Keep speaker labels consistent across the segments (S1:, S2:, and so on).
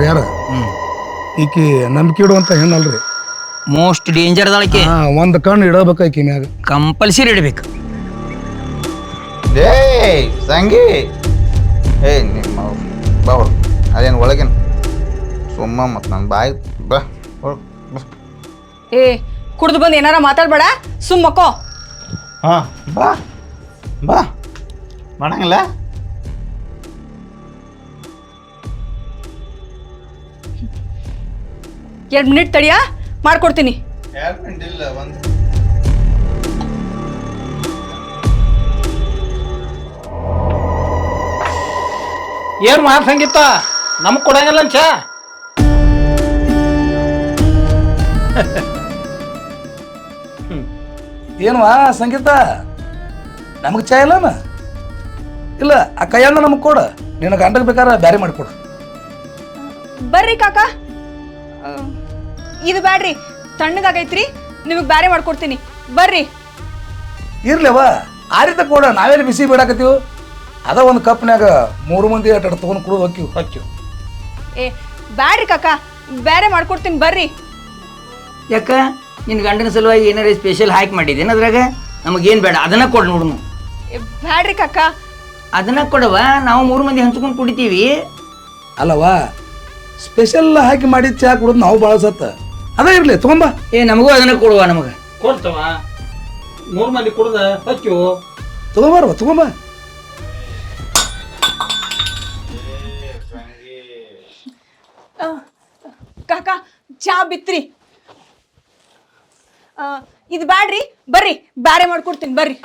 S1: ಹಿರಿಯರ
S2: ಹ್ಮ್.
S1: ಈಕಿ ನಂಬಿಕೆ ಇಡುವಂತ ಹೆಣ್ಣಲ್ರಿ.
S2: ಮೋಸ್ಟ್ ಡೇಂಜರ್ ದಳಕ್ಕೆ
S1: ಹಾ ಒಂದ್ ಕಣ್ಣು ಇಡಬೇಕು ಈಕಿ ಮ್ಯಾಗ.
S2: ಕಂಪಲ್ಸರಿ ಇಡಬೇಕು.
S3: ಏಯ್ ಸಂಗಿ. ಏಯ್ ನಿಮ್ಮ ಬಾ ಹೊರ ಅದೇನು ಒಳಗೇನು? ಸುಮ್ಮ ಮತ್ತು ನನ್ನ ಬಾಯಿ. ಬಾ
S4: ಏ ಕುಡ್ದು ಬಂದು ಏನಾರ ಮಾತಾಡ್ಬೇಡ. ಸುಮ್ಮಕ್ಕೋ
S3: ಹಾಂ ಬಾ. ಬಾ. ಮಾಡಂಗಿಲ್ಲ?
S4: ಎರಡು ಮಿನಿಟ್ ತಡಿಯಾ? ಮಾಡ್ಕೊಡ್ತೀನಿ.
S3: ಇಲ್ಲ ಒಂದು
S5: ಏನ್ ಮಾತು ಸಂಗೀತ ಕೊಡಂಗಲ್ಲ ಕೊಡಂಗಿಲ್ಲ ಚಾ
S1: ಏನ್ವಾ ಸಂಗೀತ? ನಮಗೆ ಚಾ ಇಲ್ಲನ ಇಲ್ಲ ಆ ಕೈಯಣ್ಣ ನಮಗೆ ಕೊಡು. ನಿನ್ನ ಗಂಡಗೆ ಬೇಕಾದ್ರೆ ಬ್ಯಾರೆ ಮಾಡಿಕೊಡು.
S4: ಬರ್ರಿ ಕಾಕ. ಇದು ಬ್ಯಾಡ್ರಿ ತಣ್ಣಗಾಗೈತ್ರಿ ನಿಮಗೆ ಬ್ಯಾರೆ ಮಾಡ್ಕೊಡ್ತೀನಿ. ಬರ್ರಿ.
S1: ಇರ್ಲಿವ ಆರಿದ ಕೂಡ ನಾವೇನು ಬಿಸಿ ಬಿಡಾಕತ್ತೀವಿ? ಅದ ಒಂದು ಕಪ್ನ್ಯಾಗ ಮೂರು ಮಂದಿ ಅಟ್ ತಗೊಂಡು ಕುಡಿದು ಹೋಗ್ತೀವಿ
S5: ಹಚ್ಚು
S4: ಏ ಬ್ಯಾಡ್ರಿ ಕಾಕ ಬ್ಯಾರೆ ಮಾಡ್ಕೊಡ್ತೀನಿ ಬರ್ರಿ.
S2: ಯಾಕ? ನಿನ್ನ ಗಂಡನ ಸಲುವಾಗಿ ಏನಾರ ಸ್ಪೆಷಲ್ ಹಾಕಿ ಮಾಡಿದ್ದೇನೆ ಅದ್ರಾಗ? ನಮಗೇನು ಬೇಡ ಅದನ್ನ ಕೊಡು ನೋಡುನು.
S4: ಏ, ಬ್ಯಾಡ್ರಿ ಕಾಕ.
S2: ಅದನ್ನ ಕೊಡವ ನಾವು ಮೂರು ಮಂದಿ ಹಂಚ್ಕೊಂಡು ಕುಡಿತೀವಿ.
S1: ಅಲ್ಲವಾ ಸ್ಪೆಷಲ್ ಹಾಕಿ ಮಾಡಿದ ಚಾ ಕುಡಿದು ನಾವು ಭಾಳ ಸತ್ತ. ಅದ ಇರ್ಲಿ ತಗೊಂಬ
S2: ಏ ನಮಗೂ ಅದನ್ನ ಕೊಡುವ ನಮಗ.
S5: ಕೊಡ್ತವ? ಮೂರ್ ಮಂದಿ ಕುಡ್ದ? ಹಚ್ಚು
S1: ತಗೊಂಬಾರವ ತಗೊಂಬ
S4: ಕಾಕ ಚಾ ಬಿತ್ರಿ. ಇದು ಬ್ಯಾಡ್ರಿ ಬರ್ರಿ ಬ್ಯಾರೆ ಮಾಡ್ಕೊಡ್ತೀನಿ ಬರ್ರಿ.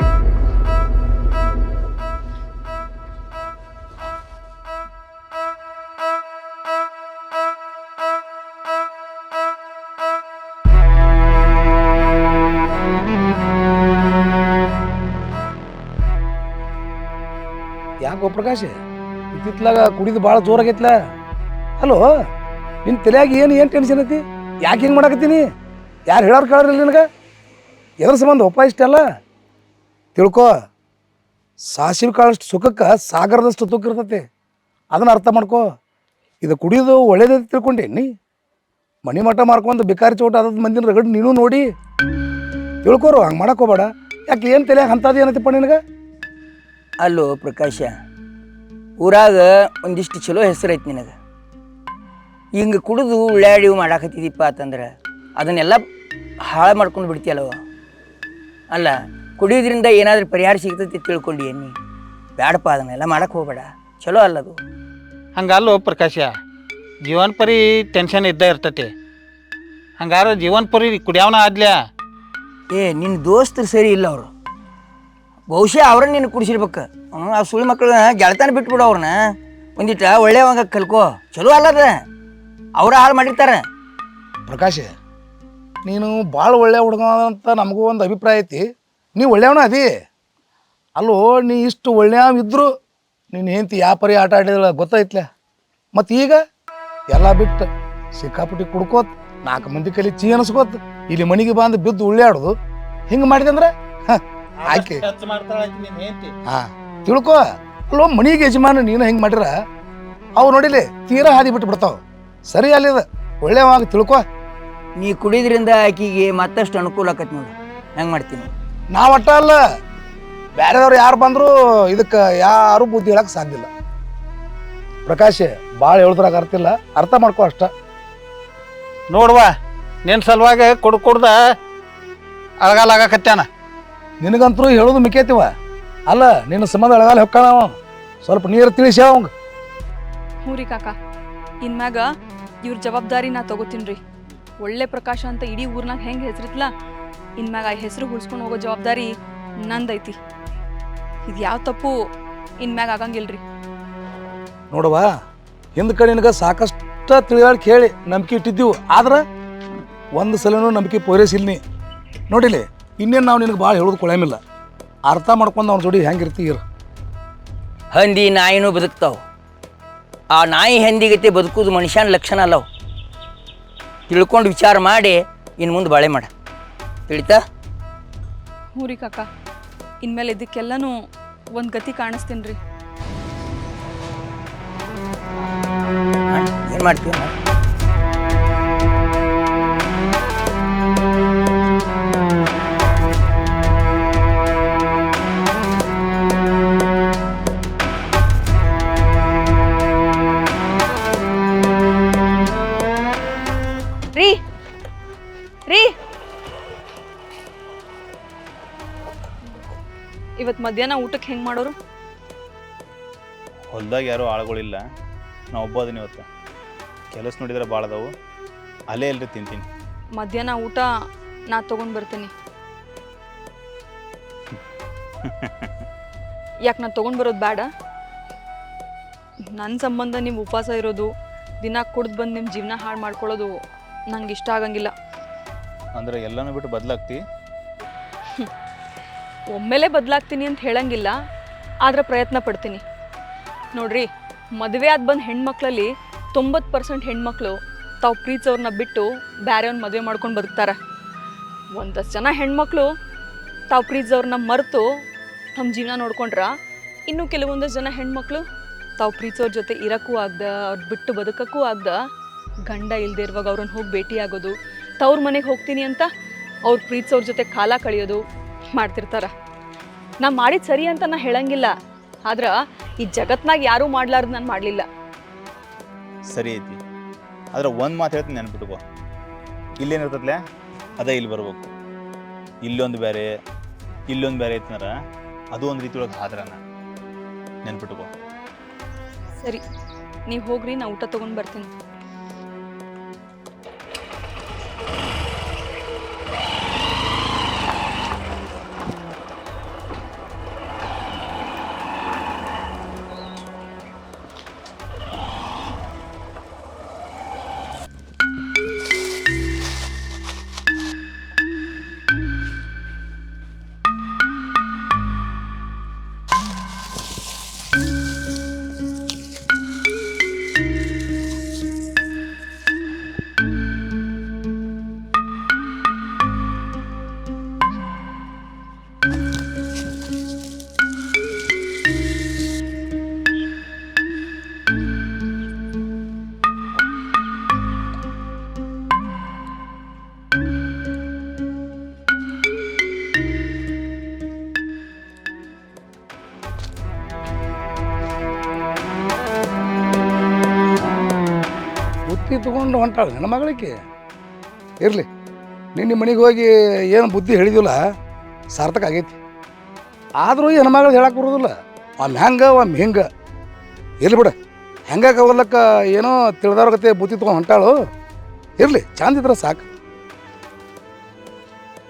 S1: ಯಾಕೋ ಪ್ರಕಾಶ್ ಇತ್ತಿತ್ಲಾಗ ಕುಡಿದು ಭಾಳ ಜೋರಾಗೈತ್ಲ ಹಲೋ ನಿನ್ನ ತಲೆಯಾಗ ಏನು ಏನು ಟೆನ್ಷನ್ ಐತಿ? ಯಾಕೆ ಹಿಂಗೆ ಮಾಡಾಕತ್ತೀನಿ? ಯಾರು ಹೇಳೋರು ಕೇಳಿರಲಿಲ್ಲ ನಿನಗೆ? ಎದ್ರ ಸಂಬಂಧ ಒಪ್ಪ ಇಷ್ಟಲ್ಲ ತಿಳ್ಕೊ, ಸಾಸಿವೆ ಕಾಳಷ್ಟು ಸುಖಕ್ಕೆ ಸಾಗರದಷ್ಟು ತುಕ್ಕ ಇರ್ತೈತಿ. ಅದನ್ನ ಅರ್ಥ ಮಾಡ್ಕೋ. ಇದು ಕುಡಿಯೋದು ಒಳ್ಳೇದೈತಿ ತಿಳ್ಕೊಂಡೆ. ನೀ ಮಣಿ ಮಠ ಮಾರ್ಕೊಂಡು ಬಿಕಾರಿ ಚೋಟ ಅದ ಮಂದಿನ ರಗಡ್ ನೀನು ನೋಡಿ. ತಿಳ್ಕೊರು, ಹಂಗೆ ಮಾಡಕ್ಕೋಬೇಡ ಯಾಕೆ ಏನು ತಲೆಯಾಗ ಅಂಥದ್ದು ಏನೈತಿಪ್ಪ ನಿನಗೆ?
S2: ಅಲ್ಲೋ ಪ್ರಕಾಶ ಊರಾಗ ಒಂದಿಷ್ಟು ಚಲೋ ಹೆಸರೈತಿ ನಿನಗೆ. ಹಿಂಗೆ ಕುಡಿದು ಉಳ್ಳಾಡಿ ಮಾಡಾಕತ್ತಿದ್ದೀಪ್ಪ ಅಂತಂದ್ರೆ ಅದನ್ನೆಲ್ಲ ಹಾಳು ಮಾಡ್ಕೊಂಡು ಬಿಡ್ತೀಯಲ್ಲವ ಅಲ್ಲ ಕುಡಿಯೋದ್ರಿಂದ ಏನಾದರೂ ಪರಿಹಾರ ಸಿಗ್ತೈತಿ ತಿಳ್ಕೊಂಡು ನೀ ಬೇಡಪ್ಪ ಅದನ್ನೆಲ್ಲ ಮಾಡಕ್ಕೆ ಹೋಗಬೇಡ. ಚಲೋ ಅಲ್ಲದು
S5: ಹಂಗಲ್ಲೋ ಪ್ರಕಾಶ ಜೀವನ ಪರಿ ಟೆನ್ಷನ್ ಇದ್ದೇ ಇರ್ತೈತಿ. ಹಂಗಾರ ಜೀವನ ಪರಿ ಕುಡಿಯವನ ಆದ್ಲ್ಯಾ?
S2: ಏ ನಿನ್ನ ದೋಸ್ತರು ಸರಿ ಇಲ್ಲ ಅವರು. ಬಹುಶಃ ಅವ್ರನ್ನ ನೀನು ಕುಡಿಸಿರ್ಬೇಕು. ಹ್ಞೂ ಆ ಸುಳ್ಳು ಮಕ್ಕಳನ್ನ ಗೆಳತನ ಬಿಟ್ಬಿಡು ಅವ್ರನ್ನ. ಒಂದಿಟ ಒಳ್ಳೆಯವಂಗ ಕಲ್ಕೋ. ಚಲೋ ಅಲ್ಲದ ಅವ್ರ ಹಾಳು ಮಾಡಿರ್ತಾರೆ.
S1: ಪ್ರಕಾಶ್, ನೀನು ಭಾಳ ಒಳ್ಳೆ ಹುಡುಗ ಅಂತ ನಮಗೂ ಒಂದು ಅಭಿಪ್ರಾಯ ಐತಿ. ನೀ ಒಳ್ಳೆಯವನ ಅದಿ? ಅಲ್ಲೋ, ನೀ ಇಷ್ಟು ಒಳ್ಳೆಯವ ಇದ್ರು ನೀನು ಹೆಂಡತಿ ಯಾವ ಪರಿ ಆಟ ಆಡಿದ್ರೆ ಗೊತ್ತೈತ್ಲ ಮತ್ತು ಈಗ ಎಲ್ಲ ಬಿಟ್ಟು ಸಿಕ್ಕಾಪುಟ್ಟಿ ಕುಡ್ಕೋತ್, ನಾಲ್ಕು ಮಂದಿ ಕಲಿ ಚೀ ಅನಿಸ್ಕೋತ್, ಇಲ್ಲಿ ಮನೆಗೆ ಬಂದು ಬಿದ್ದು ಉಳ್ಳಾಡೋದು ಹಿಂಗೆ ಮಾಡಿದಂದ್ರೆ ಆಕೆ ಹಾಂ. ತಿಳ್ಕೊ ಅಲ್ಲೋ ಮನಿಗೆ ಯಜಮಾನ ನೀನು ಹೆಂಗೆ ಮಾಡಿರ ಅವು ನೋಡಿಲಿ ತೀರಾ ಹಾದಿ ಬಿಟ್ಟು ಬಿಡ್ತಾವ. ಸರಿ ಅಲ್ಲಿದ. ಒಳ್ಳೆವಾಗ ತಿಳ್ಕೊ.
S2: ನೀ ಕುಡಿದ್ರಿಂದ ಆಕಿಗೆ ಮತ್ತಷ್ಟು ಅನುಕೂಲ ಆಕತ್ ನೋಡು. ಹೆಂಗೆ ಮಾಡ್ತೀನಿ?
S1: ನಾವು ಒಟ್ಟ ಅಲ್ಲ. ಬೇರೆಯವ್ರು ಯಾರು ಬಂದ್ರು ಇದಕ್ಕೆ ಯಾರು ಬುದ್ಧಿ ಹೇಳಕ್ ಸಾಧ್ಯ ಇಲ್ಲ. ಪ್ರಕಾಶ್ ಭಾಳ ಹೇಳಿದ್ರಾಗ ಅರ್ಥ ಇಲ್ಲ. ಅರ್ಥ ಮಾಡ್ಕೊ ಅಷ್ಟ.
S5: ನೋಡುವ ನಿನ್ನ ಸಲುವಾಗಿ ಕುಡ್ ಕುಡ್ದ ಅಳಗಾಲ ಆಗಾಕತ್ಯಾನ
S1: ನಿನಗಂತರೂ ಹೇಳೋದು ಮಿಕ್ಕೈತಿವ? ಅಲ್ಲ ನಿನ್ನ ಸಂಬಂಧ ಎಳಗಾಲ ಹೊಕ್ಕಾಳ ಅವ ಸ್ವಲ್ಪ ನೀರು ತಿಳಿಸಿ ಅವಂಗ.
S4: ಹ್ಞೂ ರೀ ಕಾಕ. ಇನ್ಮ್ಯಾಗ ಇವ್ರ ಜವಾಬ್ದಾರಿ ನಾ ತಗೋತೀನಿ ಒಳ್ಳೆ ಪ್ರಕಾಶ ಅಂತ ಇಡೀ ಊರ್ನಾಗ ಹೆಂಗೆ ಹೆಸರಿತ್ಲ? ಇನ್ಮ್ಯಾಗ ಆ ಹೆಸರು ಉಳಿಸ್ಕೊಂಡು ಹೋಗೋ ಜವಾಬ್ದಾರಿ ನಂದೈತಿ. ಇದು ಯಾವ ತಪ್ಪು ಇನ್ಮ್ಯಾಗ ಆಗಂಗಿಲ್ರಿ.
S1: ನೋಡುವ ಹಿಂದ ಕಡೆ ನಿನಗೆ ಸಾಕಷ್ಟು ತಿಳಿವಳಿಕೆ ಹೇಳಿ ನಂಬಿಕೆ ಇಟ್ಟಿದ್ದೀವು. ಆದ್ರೆ ಒಂದು ಸಲನೂ ನಂಬಿಕೆ ಪೂರೈಸಿಲ್ಲ ನೀ. ನೋಡಿಲಿ? ಇನ್ನೇನು ನಾವು ನಿನಗೆ ಭಾಳ ಹೇಳೋದು ಕೊಳೆಮಿಲ್ಲ ಅರ್ಥ ಮಾಡ್ಕೊಂಡು ಅವ್ನ ಜೋಡಿ ಹೆಂಗಿರ್ತಿ ಇರು.
S2: ಹಂದಿ ನಾಯಿನೂ ಬದುಕ್ತಾವೆ. ಆ ನಾಯಿ ಹಂದಿಗತೆ ಬದುಕೋದು ಮನುಷ್ಯನ ಲಕ್ಷಣ ಅಲ್ಲವು. ತಿಳ್ಕೊಂಡು ವಿಚಾರ ಮಾಡಿ ಇನ್ನು ಮುಂದೆ ಬಾಳೆ ಮಾಡ. ತಿಳಿತಾ?
S4: ಹ್ಞೂ ರೀ ಕಾಕ ಇನ್ಮೇಲೆ ಇದಕ್ಕೆಲ್ಲನೂ ಒಂದು ಗತಿ ಕಾಣಿಸ್ತೀನಿ ರೀ
S2: ಏನು ಮಾಡ್ತೀವಿ
S4: ಇವತ್ತು ಮಧ್ಯಾಹ್ನ ಊಟಕ್ಕೆ ಹೆಂಗೆ ಮಾಡೋರು?
S6: ಹೊಲ್ದಾಗ ಯಾರೂ ಆಳುಗಳಿಲ್ಲ. ನಾ ಒಬ್ಬ ಅದೀನಿ ಇವತ್ತು. ಕೆಲಸ ನೋಡಿದ್ರೆ ಭಾಳ ಅದಾವು. ಅಲ್ಲೇ ಎಲ್ರಿ ತಿಂತೀನಿ.
S4: ಮಧ್ಯಾಹ್ನ ಊಟ ನಾ ತೊಗೊಂಡು ಬರ್ತೀನಿ. ಯಾಕೆ ನಾನು ತೊಗೊಂಡು ಬರೋದು ಬೇಡ ನನ್ನ ಸಂಬಂಧ ನಿಮ್ಮ ಉಪವಾಸ ಇರೋದು ದಿನ ಕುಡ್ದು ಬಂದು ನಿಮ್ಮ ಜೀವನ ಹಾಳು ಮಾಡ್ಕೊಳ್ಳೋದು ನಂಗೆ ಇಷ್ಟ ಆಗಂಗಿಲ್ಲ.
S6: ಅಂದ್ರೆ ಎಲ್ಲನೂ ಬಿಟ್ಟು ಬದಲಾಗ್ತಿ?
S4: ಒಮ್ಮೆಲೆ ಬದಲಾಗ್ತೀನಿ ಅಂತ ಹೇಳಂಗಿಲ್ಲ, ಆದ್ರೆ ಪ್ರಯತ್ನ ಪಡ್ತೀನಿ. ನೋಡ್ರಿ, ಮದುವೆ ಆದ ಬಂದ ಹೆಣ್ಮಕ್ಳಲ್ಲಿ ತೊಂಬತ್ತು ಪರ್ಸೆಂಟ್ ಹೆಣ್ಮಕ್ಳು ತಾವು ಪ್ರೀತಿಸೋರ್ನ ಬಿಟ್ಟು ಬೇರೆಯವ್ರನ್ನ ಮದುವೆ ಮಾಡ್ಕೊಂಡು ಬದುಕ್ತಾರೆ. ಒಂದಷ್ಟು ಜನ ಹೆಣ್ಮಕ್ಳು ತಾವು ಪ್ರೀತಿಸೋರ್ನ ಮರೆತು ತಮ್ಮ ಜೀವನ ನೋಡ್ಕೊಂಡ್ರ, ಇನ್ನು ಕೆಲವೊಂದಷ್ಟು ಜನ ಹೆಣ್ಮಕ್ಳು ತಾವು ಪ್ರೀತಿಸೋರ್ ಜೊತೆ ಇರೋಕ್ಕೂ ಆಗ್ದ, ಅವ್ರು ಬಿಟ್ಟು ಬದುಕಕ್ಕೂ ಆಗ್ದ ಗಂಡ ಇಲ್ಲದೆ ಇರುವಾಗ ಅವ್ರನ್ನ ಹೋಗಿ ಭೇಟಿ ಆಗೋದು ತವ್ರ ಮನೆಗೆ ಹೋಗ್ತೀನಿ ಅಂತ ಅವ್ರು ಪ್ರೀತಿಸೋರ ಜೊತೆ ಕಾಲ ಕಳೆಯೋದು ಮಾಡ್ತಿರ್ತಾರ. ನಾ ಮಾಡಿದ ಸರಿ ಅಂತ ನಾ ಹೇಳಂಗಿಲ್ಲ. ಆದ್ರ ಈ ಜಗತ್ನಾಗ ಯಾರೂ ಮಾಡ್ಲಾರ್ದು ನಾನು ಮಾಡಲಿಲ್ಲ.
S6: ಸರಿ ಐತಿ. ಆದ್ರೆ ಒಂದು ಮಾತು ಹೇಳ್ತೀನಿ ನೆನ್ಪಿಟ್ಕೋ. ಇಲ್ಲೇನಿರ್ತತ್ಲೆ ಅದೇ ಇಲ್ಲಿ ಬರ್ಬೇಕು. ಇಲ್ಲೊಂದು ಬೇರೆ ಇಲ್ಲೊಂದು ಬೇರೆ ಐತನಾರ ಅದು ಒಂದು ರೀತಿ ಒಳಗೆ ಹಾದ್ರನ. ನೆನ್ಪಿಟ್ಕೋ.
S4: ಸರಿ ನೀವು ಹೋಗ್ರಿ ನಾ ಊಟ ತೊಗೊಂಡು ಬರ್ತೀನಿ.
S1: ಬುತ್ತಿ ತೊಗೊಂಡು ಹೊಂಟಾಳ ನನ್ನ ಮಗಳಿಗೆ. ಇರಲಿ, ನಿನ್ನ ಮನೆಗೆ ಹೋಗಿ ಏನು ಬುದ್ಧಿ ಹೇಳಿದಿಲ್ಲ, ಸಾರ್ಥಕ ಆಗೈತಿ. ಆದರೂ ಹೆಣ್ಮಗಳು ಹೇಳಕ್ಕೆ ಬರೋದಿಲ್ಲ. ಒಮ್ಮೆ ಹೆಂಗೆ, ಒಮ್ಮೆ ಹಿಂಗೆ. ಇರ್ಲಿ ಬಿಡ ಹೆಂಗಾಗ ಹೋಗ್ಲಕ್ಕ ಏನೋ ತಿಳಿದವ್ರ ಗತೆ ಬುತ್ತಿ ತೊಗೊಂಡು ಹೊಂಟಾಳು. ಇರಲಿ, ಚಂದಿದ್ರೆ ಸಾಕು.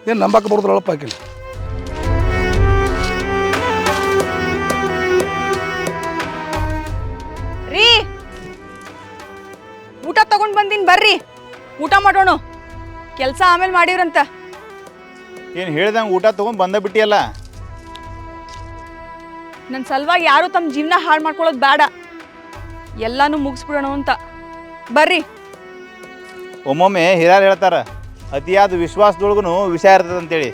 S1: ಏನು ನಂಬಕ್ಕೆ ಬರೋದಿಲ್ಲಪ್ಪ ಆಕಿನ.
S4: ಬಂದೀನಿ ಬರ್ರಿ. ಊಟ ಮಾಡೋಣ. ಕೆಲಸ ಆಮೇಲೆ ಮಾಡಿವ್ರಂತ.
S6: ಏನು ಹೇಳ್ದಂಗೆ ಊಟ ತೊಗೊಂಡು ಬಂದ ಬಿಟ್ಟಿಯಲ್ಲ?
S4: ನನ್ನ ಸಲುವಾಗಿ ಯಾರು ತಮ್ಮ ಜೀವನ ಹಾಳು ಮಾಡ್ಕೊಳ್ಳೋದು ಬೇಡ ಎಲ್ಲಾನು ಮುಗಿಸ್ಬಿಡೋಣ ಅಂತ. ಬರ್ರಿ.
S6: ಒಮ್ಮೊಮ್ಮೆ ಹಿರಿಯರು ಹೇಳ್ತಾರ ಅತಿಯಾದ ವಿಶ್ವಾಸದೊಳಗೂ ವಿಷ ಇರ್ತದೆ ಅಂತೇಳಿ.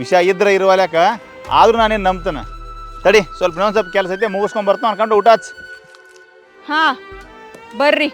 S6: ವಿಷ ಇದ್ರೆ ಇರುವಲ್ಯಾಕ ಆದ್ರೂ ನಾನೇನು ನಂಬ್ತಾನೆ. ತಡಿ ಸ್ವಲ್ಪ ಇನ್ನೊಂದು ಸ್ವಲ್ಪ ಕೆಲಸ ಐತೆ ಮುಗಿಸ್ಕೊಂಡು ಬರ್ತಾನೆ ಅನ್ಕೊಂಡು ಊಟ
S4: ಹಾ ಬರ್ರಿ.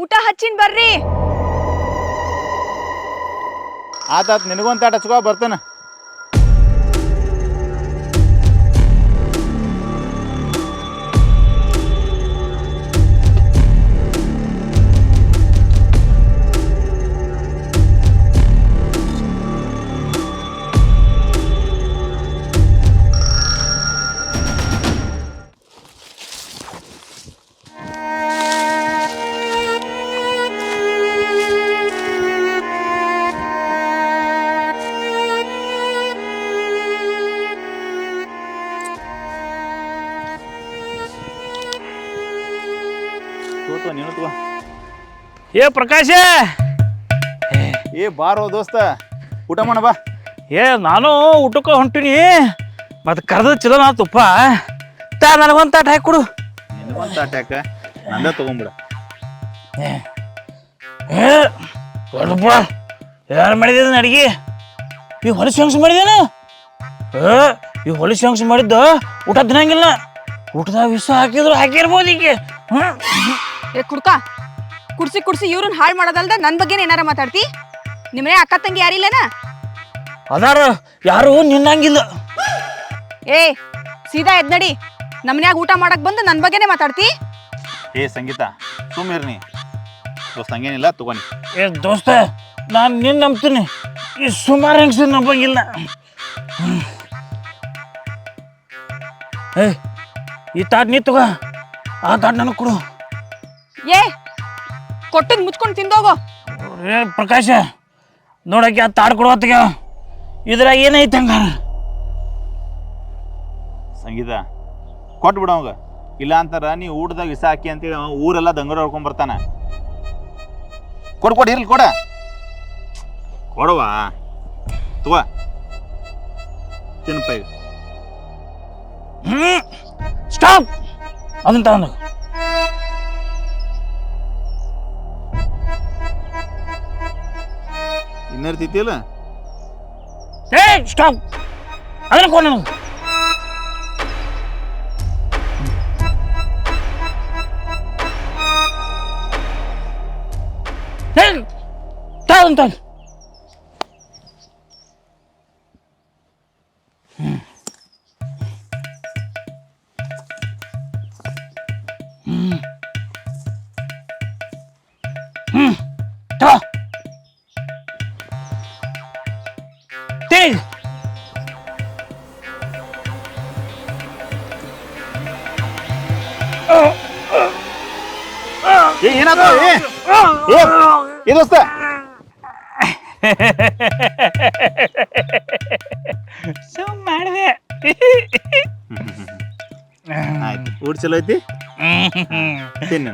S4: ಊಟ ಹಚ್ಚಿನ್ ಬರ್ರಿ.
S6: ಆತಾತ್ ನಿನಗೊಂದು ತಾಟ ಹಚ್ಕೋ ಬರ್ತಾನೆ.
S7: ಏ ಪ್ರಕಾಶ!
S6: ಏ ಬಾರೋ ದೋಸ್ತ. ಊಟ ಮಾಡ ಬಾ.
S7: ಏ ನಾನು ಊಟಕ್ಕೆ ಹೊಂಟಿನಿ. ಮತ್ತೆ ಕರೆದ ಚಲೋ ನಾ ತುಪ್ಪ ತಾ ನನಗೊಂದು ತಾಟ ಹಾಕಿ ಕೊಡು.
S6: ನಿನಗೊಂದು ತಾಟ ಹಾಕ ನಂದ ತಗೊಂಬಿಡ.
S7: ಏ ಕೊಡಪ್ಪ ಯಾರು ಮಾಡಿದ ಅಡಿಗೆ? ಈ ಹೊಲಸು ಹೆಂಗ್ಸ್ ಮಾಡಿದೇನ? ಏ ಈ ಹೊಲಸು ಹೆಂಗ್ಸ್ ಮಾಡಿದ್ದ? ಊಟ ತಿನ್ನಂಗಿಲ್ಲ. ಊಟದಾಗ ವಿಷ ಹಾಕಿದ್ರು ಹಾಕಿರ್ಬೋದು ಈಗ ಹ್ಮ್.
S4: ಏ ಕುಡ್ಕ. ಕುಡ್ಸಿ ಕುಡ್ಸಿ ಇವ್ರನ್ನ ಹಾಳು ಮಾಡೋದಲ್ದ ನನ್ನ ಬಗ್ಗೆ ಏನಾರ ಮಾತಾಡ್ತಿ? ನಿಮ್ಮನೆ ಅಕ್ಕ ತಂಗಿ ಯಾರಿಲ್ಲನ
S7: ಅದಾರ ಯಾರು ನಿನ್ನಂಗಿಲ್ಲ.
S4: ಏ ಸೀದಾ ಎದ್ ನಡಿ. ನಮ್ಮನ್ಯಾಗ ಊಟ ಮಾಡಕ್ ಬಂದು ನನ್ನ ಬಗ್ಗೆನೇ ಮಾತಾಡ್ತಿ?
S6: ಏ ಸಂಗೀತ ಸುಮ್ಮಿರ್ನಿ ದೋಸ್ತ ಹಂಗೇನಿಲ್ಲ ತಗೋನಿ.
S7: ಏ ದೋಸ್ತ ನಾನು ನಿನ್ನ ನಂಬ್ತೀನಿ. ಈ ಸುಮಾರು ಹೆಂಗ್ಸ ನಂಬಂಗಿಲ್ಲ. ಹ್ಮ್. ಏ ಈ ತಾಟ್ ನೀ ತಗೋ. ಆ ತಾಟ್ ನನಗೆ ಕೊಡು.
S4: ಏ ಕೊಟ್ಟದ್ ಮುಚ್ಕೊಂಡು ತಿಂದೋಗೋ.
S7: ಏ ಪ್ರಕಾಶ ನೋಡಕ್ಕೆ ಆ ತಾಡ್ ಕೊಡು ಹೊತ್ತಿಗೆ. ಇದ್ರಾಗ ಏನೈತೆ ಹಂಗಾರ?
S6: ಸಂಗೀತ ಕೊಟ್ಟು ಬಿಡ ಅವಾಗ. ಇಲ್ಲ ಅಂತಾರ ನೀ ಊಟದಾಗ ವಿಸ ಹಾಕಿ ಅಂತೇಳಿ ಅವ ಊರೆಲ್ಲ ದಂಗರ ಹೊಡ್ಕೊಂಡ್ ಬರ್ತಾನ. ಕೊಡು ಕೊಡು ಇರ್ಲಿ ಕೊಡ. ಕೊಡವಾ. ತಗೋ. ತಿನ್ನಪ್ಪ ಈಗ.
S7: ಹ್ಮ್ ಸ್ಟಾಪ್. ಅದನ್ನ ತಗೊಂಡು
S6: ಇನ್ನಿರ್ತಿತ್ತಿಲ್ಲ
S7: ಏ ಸ್ಟಾಪ್ ಅದನ್ನ ಕೊಡು ನನಗೆ ಏ ತಗೊಂಡು ತಗೊಂಡು
S6: ಏ ಏನಾತ ಏ ಏ, ಏ ದೋಸ್ತ
S7: ಸುಮ್ ಮಾಡಿದೆ
S6: ಆಯ್ತು ಊಟ ಚಲೋ ಐತಿ ತಿನ್ನ